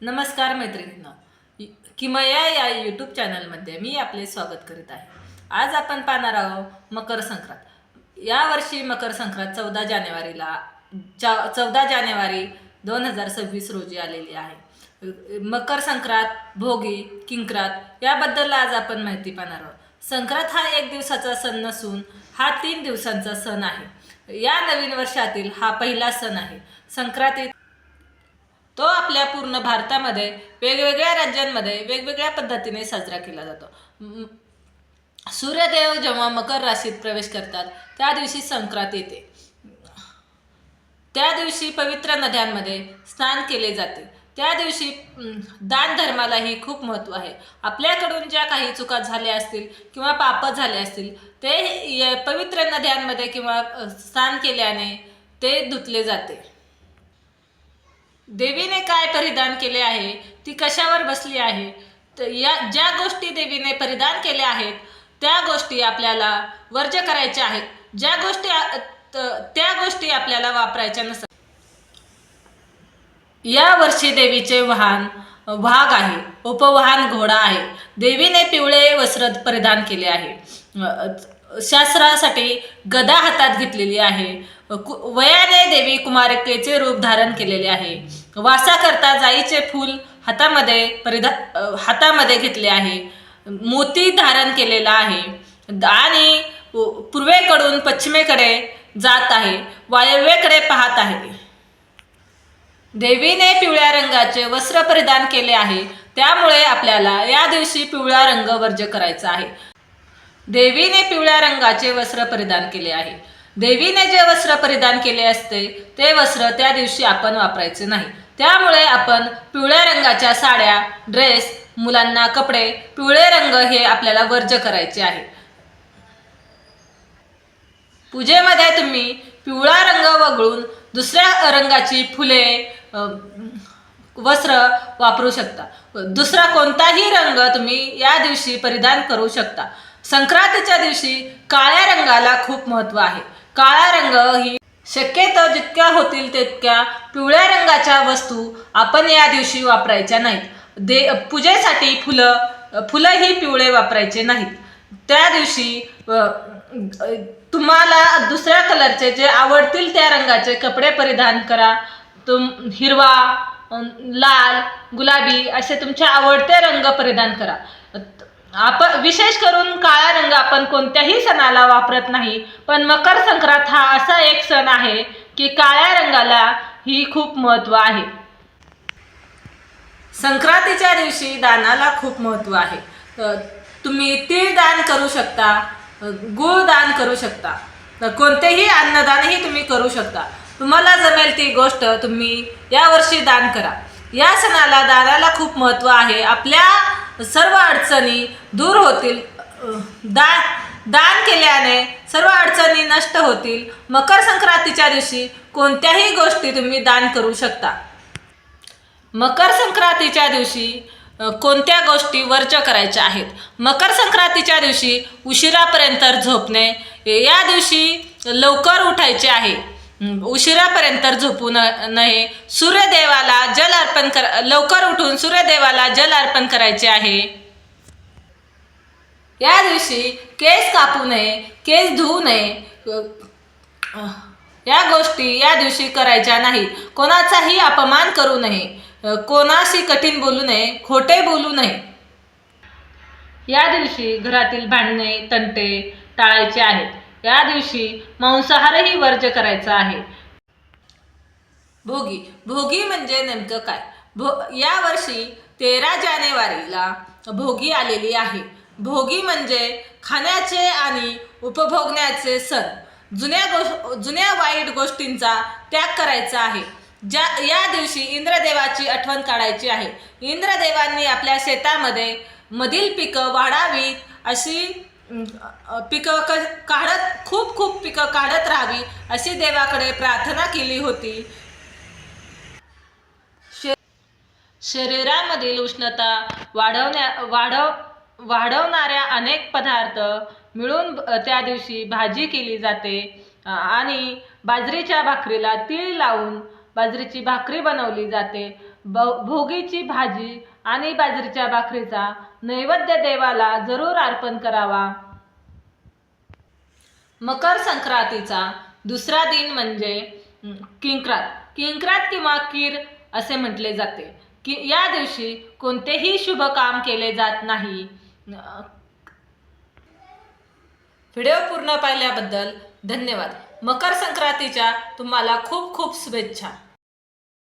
नमस्कार मैत्रिणींनो. किमया या यूट्यूब चॅनलमध्ये मी आपले स्वागत करीत आहे. आज आपण पाहणार आहोत मकर संक्रांत. यावर्षी मकर संक्रांत चौदा जानेवारीला चा चौदा जानेवारी दोन हजार सव्वीस रोजी आलेली आहे. मकर संक्रांत भोगी किंक्रात याबद्दल आज आपण माहिती पाहणार आहोत. संक्रांत हा एक दिवसाचा सण नसून हा तीन दिवसांचा सण आहे. या नवीन वर्षातील हा पहिला सण आहे. संक्रांतीत तो आपल्या पूर्ण भारतामध्ये वेगवेगळ्या राज्यांमध्ये वेगवेगळ्या पद्धतीने साजरा केला जातो. सूर्यदेव जेव्हा मकर राशीत प्रवेश करतात त्या दिवशी संक्रांत येते. त्या दिवशी पवित्र नद्यांमध्ये स्नान केले जाते. त्या दिवशी दान धर्मालाही खूप महत्त्व आहे. आपल्याकडून ज्या काही चुका झाल्या असतील किंवा पाप झाले असतील ते पवित्र नद्यांमध्ये किंवा स्नान केल्याने ते धुतले जाते. देवीने काय परिधान केले आहे ती कशावर बसली आहे? तर या ज्या गोष्टी देवीने परिधान केल्या आहेत त्या गोष्टी आपल्याला वर्ज करायच्या आहेत. ज्या गोष्टी त्या गोष्टी आपल्याला वापरायच्या नसतात या वर्षी देवीचे वाहन वाघ आहे उपवाहन घोडा आहे. देवीने पिवळे वस्त्र परिधान केले आहे. शास्त्रासाठी गदा हातात घेतलेली आहे. वयाने देवी कुमारिकेचे रूप धारण केलेले आहे. वासाकरता जाईचे फूल हातामध्ये परिधा हातामध्ये घेतले आहे. मोती धारण केलेला आहे. आणि पूर्वेकडून पश्चिमेकडे जात आहे. वायव्येकडे पाहत आहे. देवीने पिवळ्या रंगाचे वस्त्र परिधान केले आहे. त्यामुळे आपल्याला या दिवशी पिवळा रंग वर्ज करायचा आहे. देवीने पिवळ्या रंगाचे वस्त्र परिधान केले आहे. देवीने जे वस्त्र परिधान केले असते ते वस्त्र त्या दिवशी आपण वापरायचे नाही. त्यामुळे आपण पिवळ्या रंगाच्या साड्या ड्रेस मुलांना कपडे पिवळे रंग हे आपल्याला वर्ज करायचे आहे. पूजेमध्ये तुम्ही पिवळा रंग वगळून दुसऱ्या रंगाची फुले वस्त्र वापरू शकता. दुसरा कोणताही रंग तुम्ही या दिवशी परिधान करू शकता. संक्रांतीच्या दिवशी काळ्या रंगाला खूप महत्त्व आहे. काळा रंग ही शक्यतो जितक्या होतील तितक्या पिवळ्या रंगाच्या वस्तू आपण या दिवशी वापरायच्या नाहीत. दे पूजेसाठी फुलं फुलं ही पिवळे वापरायचे नाहीत. त्या दिवशी तुम्हाला दुसऱ्या कलरचे जे आवडतील त्या रंगाचे कपडे परिधान करा. तुम हिरवा लाल गुलाबी असे तुमचे आवडते रंग परिधान करा. आपण विशेष करून काळा रंग आपण कोणत्याही सणाला वापरत नाही पण मकर संक्रांत हा असा एक सण आहे की काळ्या रंगाला ही खूप महत्त्व आहे. संक्रांतीच्या दिवशी दानाला खूप महत्त्व आहे. तुम्ही तीळ दान करू शकता अ, गूळ दान करू शकता. कोणतेही अन्नदानही तुम्ही करू शकता. तुम्हाला जमेल ती गोष्ट तुम्ही यावर्षी दान करा. या सणाला दानाला खूप महत्त्व आहे. आपल्या सर्व अडचणी दूर होतील. दान दान केल्याने सर्व अडचणी नष्ट होतील. मकर संक्रांतीच्या दिवशी कोणत्याही गोष्टी तुम्ही दान करू शकता. मकर संक्रांतीच्या दिवशी कोणत्या गोष्टी वर्ज करायच्या आहेत? मकर संक्रांतीच्या दिवशी उशिरापर्यंत झोपणे या दिवशी लवकर उठायचे आहे. उशिरापर्यंत झोपू न नये. सूर्यदेवाला जल अर्पण कर लवकर उठून सूर्यदेवाला जल अर्पण करायचे आहे. या दिवशी केस कापू नये केस धुवू नये. या गोष्टी या दिवशी करायच्या नाहीत. कोणाचाही अपमान करू नये. कोणाशी कठीण बोलू नये खोटे बोलू नये. या दिवशी घरातील भांडणे तंटे टाळायचे आहेत. या दिवशी मांसाहारही वर्ज करायचा आहे. भोगी भोगी म्हणजे नेमकं काय? भो या वर्षी तेरा जानेवारीला भोगी आलेली आहे. भोगी म्हणजे खाण्याचे आणि उपभोगण्याचे सण. जुन्या गो जुन्या वाईट गोष्टींचा त्याग करायचा आहे. ज्या या दिवशी इंद्रदेवाची आठवण काढायची आहे. इंद्रदेवांनी आपल्या शेतामध्ये मधील पिकं वाढावीत अशी पिकं क काढत खूप पिकं काढत राहावी अशी देवाकडे प्रार्थना केली होती. शरीरामधील उष्णता वाढवण्या वाढव वाढवणाऱ्या अनेक पदार्थ मिळून त्या दिवशी भाजी केली जाते. आणि बाजरीच्या भाकरीला तीळ लावून बाजरीची भाकरी बनवली जाते. ब- भोगीची भाजी आणि बाजरीच्या भाकरीचा नैवेद्य देवाला जरूर अर्पण करावा. मकर संक्रांतीचा दुसरा दिन म्हणजे किंक्रात. किंक्रात किंवा कीर असे म्हटले जाते. की या दिवशी कोणतेही शुभ काम केले जात नाही. व्हिडिओ पूर्ण पाहिल्याबद्दल धन्यवाद. मकर संक्रांतीच्या तुम्हाला खूप खूप शुभेच्छा.